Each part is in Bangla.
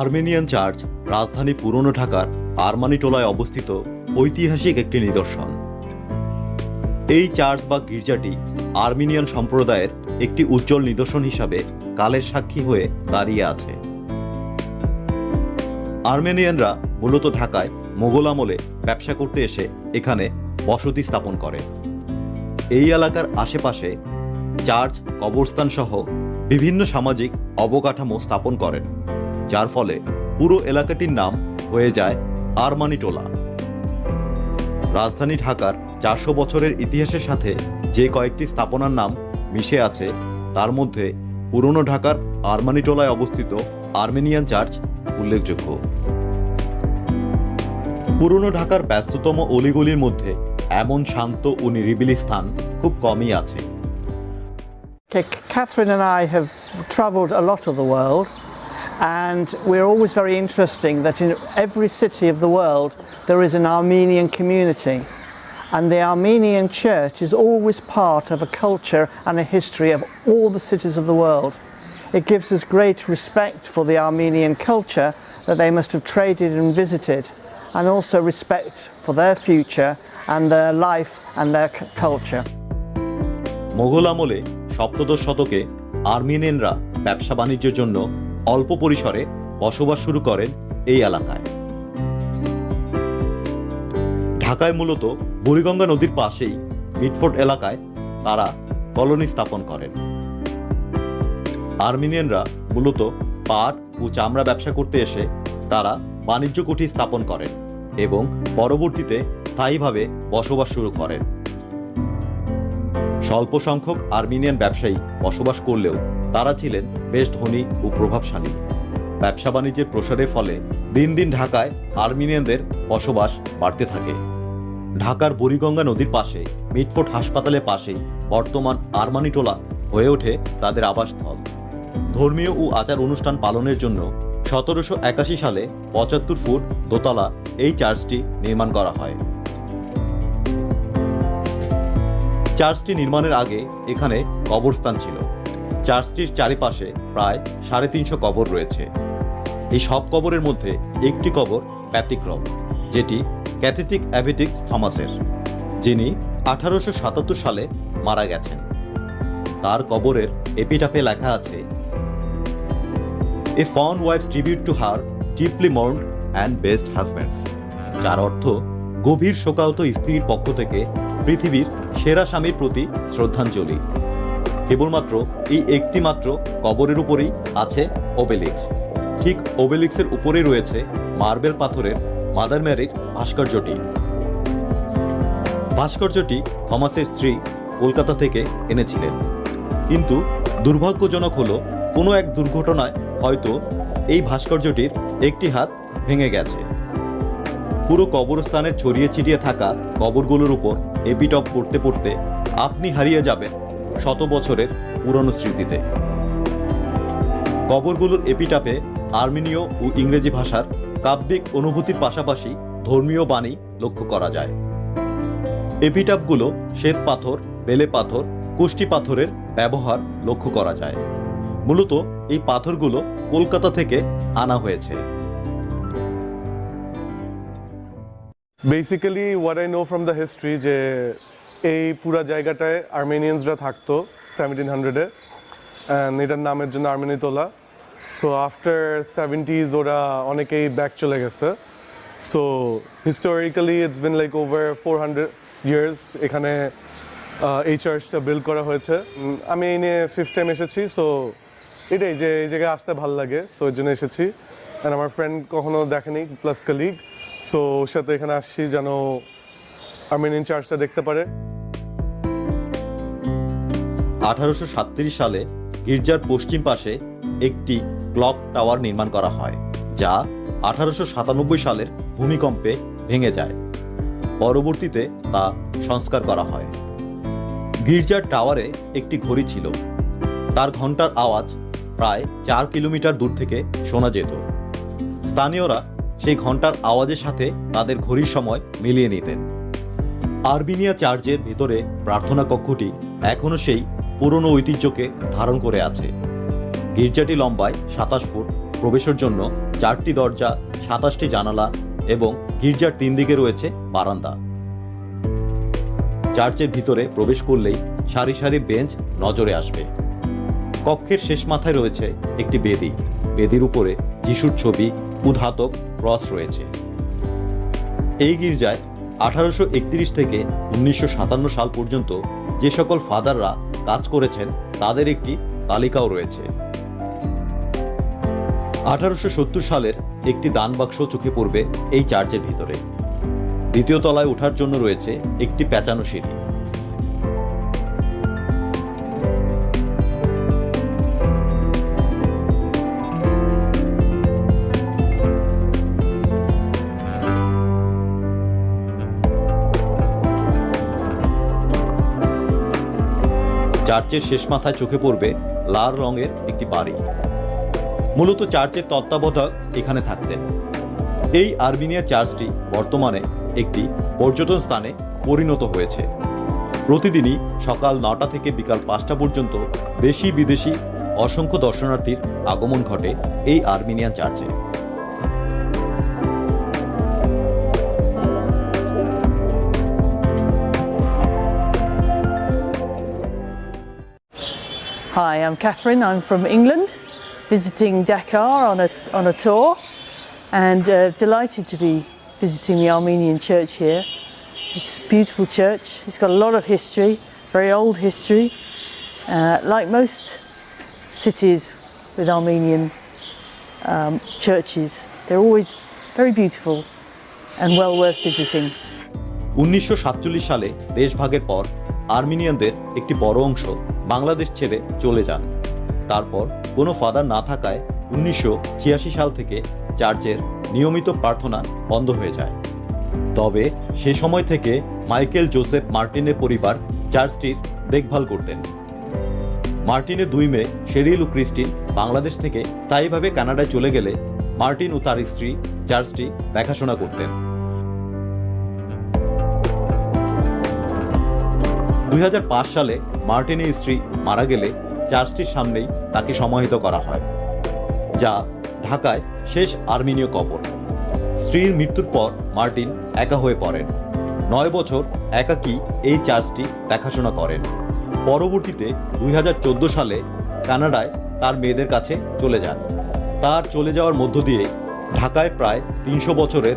আর্মেনিয়ান চার্চ, রাজধানী পুরনো ঢাকার আরমানিটোলায় অবস্থিত ঐতিহাসিক একটি নিদর্শন। এই চার্চ বা গির্জাটি আর্মেনিয়ান সম্প্রদায়ের একটি উজ্জ্বল নিদর্শন হিসাবে কালের সাক্ষী হয়ে দাঁড়িয়ে আছে। আর্মেনিয়ানরা মূলত ঢাকায় মোগল আমলে ব্যবসা করতে এসে এখানে বসতি স্থাপন করে। এই এলাকার আশেপাশে চার্চ কবরস্থান সহ বিভিন্ন সামাজিক অবকাঠামো স্থাপন করেন। যার ফলে পুরো এলাকাটির নাম হয়ে যায় আরমানিটোলা রাজধানী ঢাকার চারশো বছরের ইতিহাসের সাথে যে কয়েকটি স্থাপনার নাম মিশে আছে তার মধ্যে পুরনো ঢাকার আরমানিটোলায় অবস্থিত আর্মেনিয়ান চার্চ উল্লেখযোগ্য। পুরনো ঢাকার ব্যস্ততম অলিগলির মধ্যে এমন শান্ত ও নিরিবিলি স্থান খুব কমই আছে। Catherine and I have travelled a lot of the world, and we're always very interesting that in every city of the world there is an Armenian community. And the Armenian church is always part of a culture and a history of all the cities of the world. It gives us great respect for the Armenian culture that they must have traded and visited, and also respect for their future and their life and their c- culture. Mughal আমলে সপ্তদশ শতকে আর্মেনিয়ানরা ব্যবসা বাণিজ্যের জন্য অল্প পরিসরে বসবাস শুরু করেন এই এলাকায়। ঢাকায় মূলত বুড়িগঙ্গা নদীর পাশেই মিটফোর্ড এলাকায় তারা কলোনি স্থাপন করেন। আর্মেনিয়ানরা মূলত পাট ও চামড়া ব্যবসা করতে এসে তারা বাণিজ্য কুঠি স্থাপন করেন এবং পরবর্তীতে স্থায়ীভাবে বসবাস শুরু করেন। স্বল্প সংখ্যক আর্মেনিয়ান ব্যবসায়ী বসবাস করলেও তারা ছিলেন বেশ ধনী ও প্রভাবশালী। ব্যবসা বাণিজ্যের প্রসারের ফলে দিন দিন ঢাকায় আর্মেনিয়ানদের বসবাস বাড়তে থাকে। ঢাকার বুড়িগঙ্গা নদীর পাশে মিটফোর্ট হাসপাতালের পাশেই বর্তমান আরমানিটোলা হয়ে ওঠে তাদের আবাসস্থল। ধর্মীয় ও আচার অনুষ্ঠান পালনের জন্য সতেরোশো একাশি সালে পঁচাত্তর ফুট দোতলা এই চার্চটি নির্মাণ করা হয়। চার্চটি নির্মাণের আগে এখানে কবরস্থান ছিল। চার্চটির চারিপাশে প্রায় সাড়ে তিনশো কবর রয়েছে। এই সব কবরের মধ্যে একটি কবর ব্যতিক্রম, যেটি ক্যাথেটিক অ্যাভিটিক থমাসের, যিনি আঠারোশো সাতাত্তর সালে মারা গেছেন। তার কবরের এপিটাপে লেখা আছে, a fond wife's tribute to her deeply mourned and best husbands যার অর্থ গভীর শোকাহত স্ত্রীর পক্ষ থেকে পৃথিবীর সেরা স্বামীর প্রতি শ্রদ্ধাঞ্জলি। কেবলমাত্র এই একটি মাত্র কবরের উপরেই আছে ওবেলিক্স। ঠিক ওবেলিক্সের উপরেই রয়েছে মার্বেল পাথরের মাদার ম্যারির ভাস্কর্যটি। ভাস্কর্যটি থমাসের স্ত্রী কলকাতা থেকে এনেছিলেন। কিন্তু দুর্ভাগ্যজনক হলো, কোনো এক দুর্ঘটনায় হয়তো এই ভাস্কর্যটির একটি হাত ভেঙে গেছে। পুরো কবরস্থানের ছড়িয়ে ছিটিয়ে থাকা কবরগুলোর উপর এপিটপ পড়তে পড়তে আপনি হারিয়ে যাবেন। শত বছরের পুরনো স্মৃতিতে। কবরগুলোর এপিটাপে আর্মেনীয় ও ইংরেজি ভাষার কাব্যিক অনুভূতির পাশাপাশি ধর্মীয় বাণী লক্ষ্য করা যায়। এপিটাপগুলো শ্বেত পাথর, বেলে পাথর, কুষ্টি পাথরের ব্যবহার লক্ষ্য করা যায়। মূলত এই পাথরগুলো কলকাতা থেকে আনা হয়েছে। Basically what I know from the history যে এই পুরা জায়গাটায় আর্মেনিয়ানসরা থাকতো সেভেন্টিন হান্ড্রেডে অ্যান্ড এটার নামের জন্য আর্মেনি তোলা সো আফটার সেভেন্টিজ ওরা অনেকেই ব্যাক চলে গেছে। So historically it's been like over four hundred years এখানে এই চার্চটা বিল্ড করা হয়েছে। আমি এই নিয়ে ফিফথ টাইম এসেছি সো এটাই যে এই জায়গায় আসতে ভালো লাগে। সো এর জন্য এসেছি। অ্যান্ড আমার ফ্রেন্ড কখনো দেখেনি প্লাস কালিগ সো ওর সাথে এখানে আসছি যেন আর্মেনিয়ান চার্চটা দেখতে পারে। আঠারোশো সালে গির্জার পশ্চিম পাশে একটি ক্লক টাওয়ার নির্মাণ করা হয়, যা আঠারোশো সাতানব্বই সালের ভূমিকম্পে ভেঙে যায়। পরবর্তীতে তা সংস্কার করা হয়। গির্জার টাওয়ারে একটি ঘড়ি ছিল। তার ঘণ্টার আওয়াজ প্রায় চার কিলোমিটার দূর থেকে শোনা যেত। স্থানীয়রা সেই ঘণ্টার আওয়াজের সাথে তাদের ঘড়ির সময় মিলিয়ে নিতেন। আরবিনিয়া চার্চের ভিতরে প্রার্থনা কক্ষটি এখনও সেই পুরনো ঐতিহ্যকে ধারণ করে আছে। গির্জাটি লম্বায় সাতাশ ফুট, প্রবেশের জন্য চারটি দরজা, সাতাশটি জানালা এবং গির্জার তিন দিকে রয়েছে বারান্দা। চার্চের ভিতরে প্রবেশ করলেই সারি সারি বেঞ্চ নজরে আসবে। কক্ষের শেষ মাথায় রয়েছে একটি বেদি। বেদির উপরে যিশুর ছবি উধাতক ক্রস রয়েছে। এই গির্জায় আঠারোশো একত্রিশ থেকে উনিশশো সাতান্ন সাল পর্যন্ত যে সকল ফাদাররা কাজ করেছেন, তাদের একটি তালিকাও রয়েছে। আঠারোশো সত্তর সালের একটি দান বাক্স চোখে পড়বে এই চার্চের ভিতরে। দ্বিতীয় তলায় ওঠার জন্য রয়েছে একটি প্যাচানো সিঁড়ি। চার্চের শেষ মাথায় চোখে পড়বে লাল রঙের একটি বাড়ি। মূলত চার্চের তত্ত্বাবধায়ক এখানে থাকতেন। এই আর্মিনিয়া চার্চটি বর্তমানে একটি পর্যটন স্থানে পরিণত হয়েছে। প্রতিদিনই সকাল নটা থেকে বিকাল পাঁচটা পর্যন্ত দেশি বিদেশি অসংখ্য দর্শনার্থীর আগমন ঘটে এই আর্মিনিয়ান চার্চে। Hi, I'm Catherine. I'm from England, visiting Dakar on a, on a tour, and uh, delighted to be visiting the Armenian church here. It's a beautiful church. It's got a lot of history, very old history. Uh, like most cities with Armenian um, churches, they're always very beautiful and well worth visiting. উনিশশো সাতচল্লিশ সালে দেশভাগের পর আর্মেনিয়ানদের একটি বড় অংশ বাংলাদেশ ছেড়ে চলে যান। তারপর কোনো ফাদার না থাকায় উনিশশো ছিয়াশি সাল থেকে চার্চের নিয়মিত প্রার্থনা বন্ধ হয়ে যায়। তবে সে সময় থেকে মাইকেল জোসেফ মার্টিনের পরিবার চার্চটির দেখভাল করতেন। মার্টিনের দুই মেয়ে শেরিল ও ক্রিস্টিন বাংলাদেশ থেকে স্থায়ীভাবে কানাডায় চলে গেলে মার্টিন ও তার স্ত্রী চার্চটি দেখাশোনা করতেন। দুই হাজার পাঁচ সালে মার্টিনের স্ত্রী মারা গেলে চার্চটির সামনেই তাকে সমাহিত করা হয়, যা ঢাকায় শেষ আর্মেনীয় কবর। স্ত্রীর মৃত্যুর পর মার্টিন একা হয়ে পড়েন। নয় বছর একাকী এই চার্চটি দেখাশোনা করেন। পরবর্তীতে দুই হাজার চোদ্দ সালে কানাডায় তার মেয়েদের কাছে চলে যান। তার চলে যাওয়ার মধ্য দিয়ে ঢাকায় প্রায় তিনশো বছরের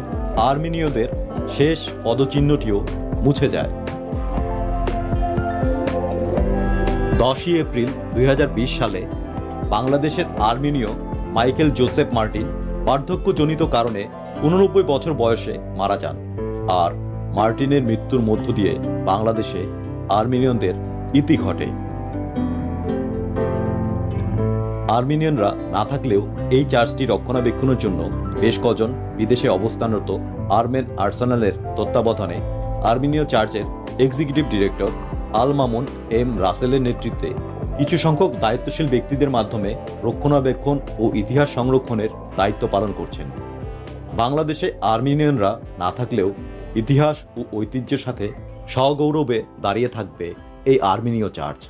আর্মেনীয়দের শেষ পদচিহ্নটিও মুছে যায়। দশই এপ্রিল দুই হাজার বিশ সালে বাংলাদেশের আর্মেনীয় মাইকেল জোসেফ মার্টিন বার্ধক্যজনিত কারণে উননব্বই বছর বয়সে মারা যান আর মার্টিনের মৃত্যুর মধ্য দিয়ে বাংলাদেশে আর্মেনিয়ানদের ইতি ঘটে। আর্মেনিয়ানরা না থাকলেও এই চার্চটি রক্ষণাবেক্ষণের জন্য বেশ কজন বিদেশে অবস্থানরত আর্মেন আর্সেনালের তত্ত্বাবধানে আর্মেনীয় চার্চের executive director Al Mamun M রাসেলের নেতৃত্বে কিছু সংখ্যক দায়িত্বশীল ব্যক্তিদের মাধ্যমে রক্ষণাবেক্ষণ ও ইতিহাস সংরক্ষণের দায়িত্ব পালন করছেন। বাংলাদেশে আর্মেনিয়ানরা না থাকলেও ইতিহাস ও ঐতিহ্যের সাথে সগৌরবে দাঁড়িয়ে থাকবে এই আর্মেনীয় চার্চ।